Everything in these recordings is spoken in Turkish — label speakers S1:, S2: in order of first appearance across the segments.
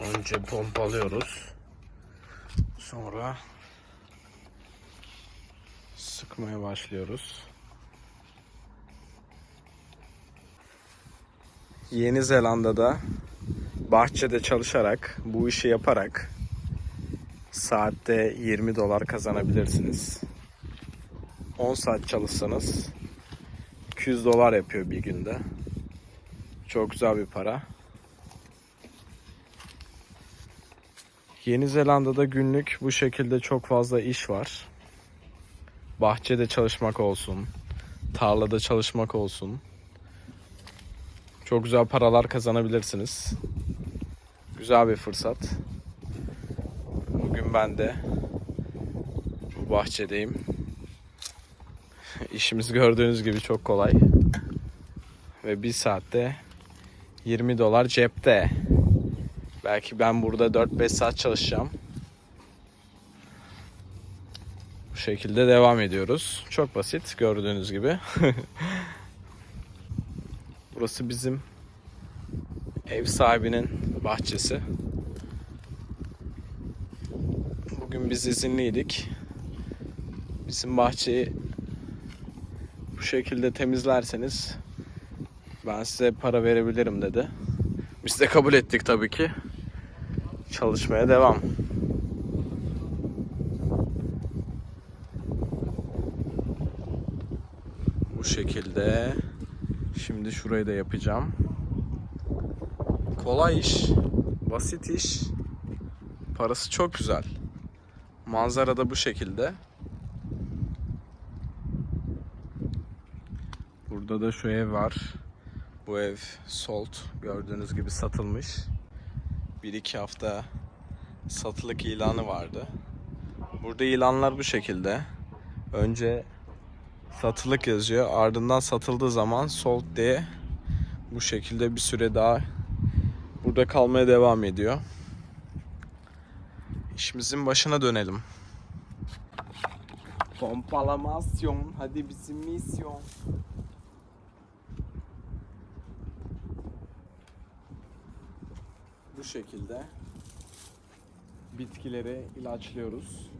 S1: Önce pompalıyoruz. Sonra sıkmaya başlıyoruz. Yeni Zelanda'da bahçede çalışarak, bu işi yaparak saatte 20 dolar kazanabilirsiniz. 10 saat çalışsanız 200 dolar yapıyor bir günde. Çok güzel bir para. Yeni Zelanda'da günlük bu şekilde çok fazla iş var. Bahçede çalışmak olsun, tarlada çalışmak olsun. Çok güzel paralar kazanabilirsiniz. Güzel bir fırsat. Bugün ben de bu bahçedeyim. İşimiz gördüğünüz gibi çok kolay. Ve bir saatte 20 dolar cepte. Belki ben burada 4-5 saat çalışacağım. Bu şekilde devam ediyoruz. Çok basit gördüğünüz gibi. Burası bizim ev sahibinin bahçesi. Bugün biz izinliydik. Bizim bahçeyi bu şekilde temizlerseniz ben size para verebilirim dedi. Biz de kabul ettik tabii ki. Çalışmaya devam. Bu şekilde. Şimdi şurayı da yapacağım. Kolay iş, basit iş. Parası çok güzel. Manzara da bu şekilde. Burada da şu ev var. Bu ev sold. Gördüğünüz gibi satılmış. Bir iki hafta satılık ilanı vardı. Burada ilanlar bu şekilde. Önce satılık yazıyor. Ardından satıldığı zaman sold diye bu şekilde bir süre daha burada kalmaya devam ediyor. İşimizin başına dönelim. Pompalamasyon. Hadi bizim misyon. Bu şekilde bitkileri ilaçlıyoruz.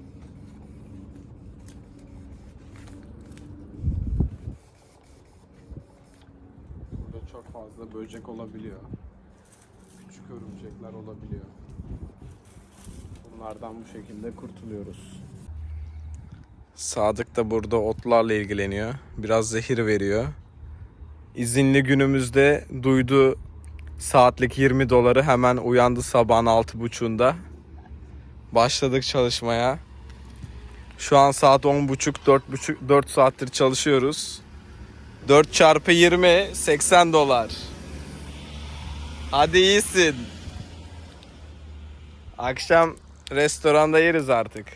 S1: Burada çok fazla böcek olabiliyor. Küçük örümcekler olabiliyor. Bunlardan bu şekilde kurtuluyoruz. Sadık da burada otlarla ilgileniyor. Biraz zehir veriyor. İzinli günümüzde duydu saatlik 20 doları hemen uyandı sabahın 6.30'unda. Başladık çalışmaya. Şu an saat 10.30 4.30 4 saattir çalışıyoruz. 4 çarpı 20 80 dolar. Hadi iyisin. Akşam restoranda yeriz artık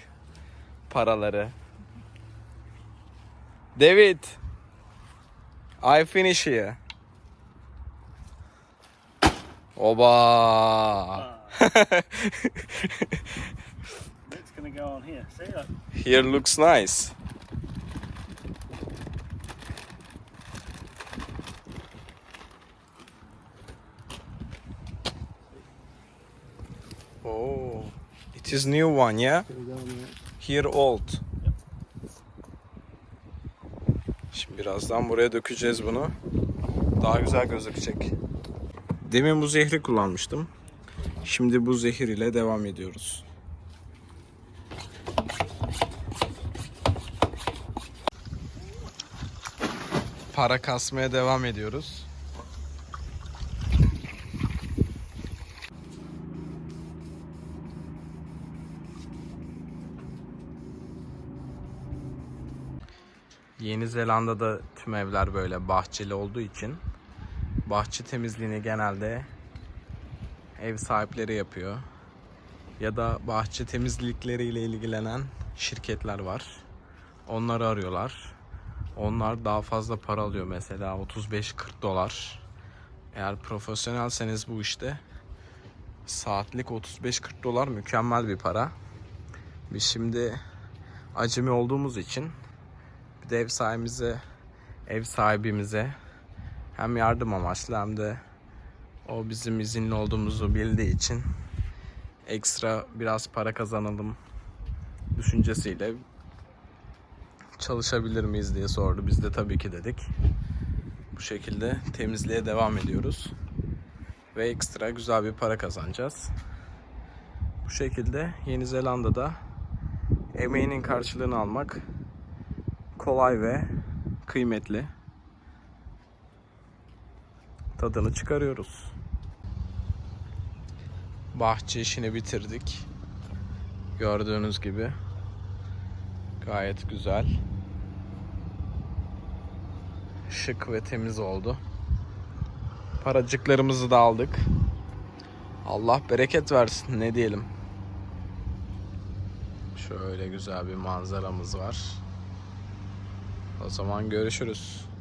S1: paraları. David. I finish here. Oba.
S2: It's gonna go on here. See that?
S1: Here looks nice. Oh, it is new one, yeah? Here old. Şimdi birazdan buraya dökeceğiz bunu. Daha güzel gözükecek. Demin bu zehri kullanmıştım. Şimdi bu zehir ile devam ediyoruz. Para kasmaya devam ediyoruz. Yeni Zelanda'da tüm evler böyle bahçeli olduğu için bahçe temizliğini genelde ev sahipleri yapıyor. Ya da bahçe temizlikleriyle ilgilenen şirketler var. Onları arıyorlar. Onlar daha fazla para alıyor mesela 35-40 dolar. Eğer profesyonelseniz bu işte saatlik 35-40 dolar mükemmel bir para. Biz şimdi acemi olduğumuz için bir de ev sahibimize ev sahibimize hem yardım amaçlı hem de o bizim izinli olduğumuzu bildiği için ekstra biraz para kazanalım düşüncesiyle çalışabilir miyiz diye sordu. Biz de tabii ki dedik. Bu şekilde temizliğe devam ediyoruz. Ve ekstra güzel bir para kazanacağız. Bu şekilde Yeni Zelanda'da emeğinin karşılığını almak kolay ve kıymetli. Tadını çıkarıyoruz. Bahçe işini bitirdik. Gördüğünüz gibi gayet güzel. Şık ve temiz oldu. Paracıklarımızı da aldık. Allah bereket versin ne diyelim. Şöyle güzel bir manzaramız var. O zaman görüşürüz.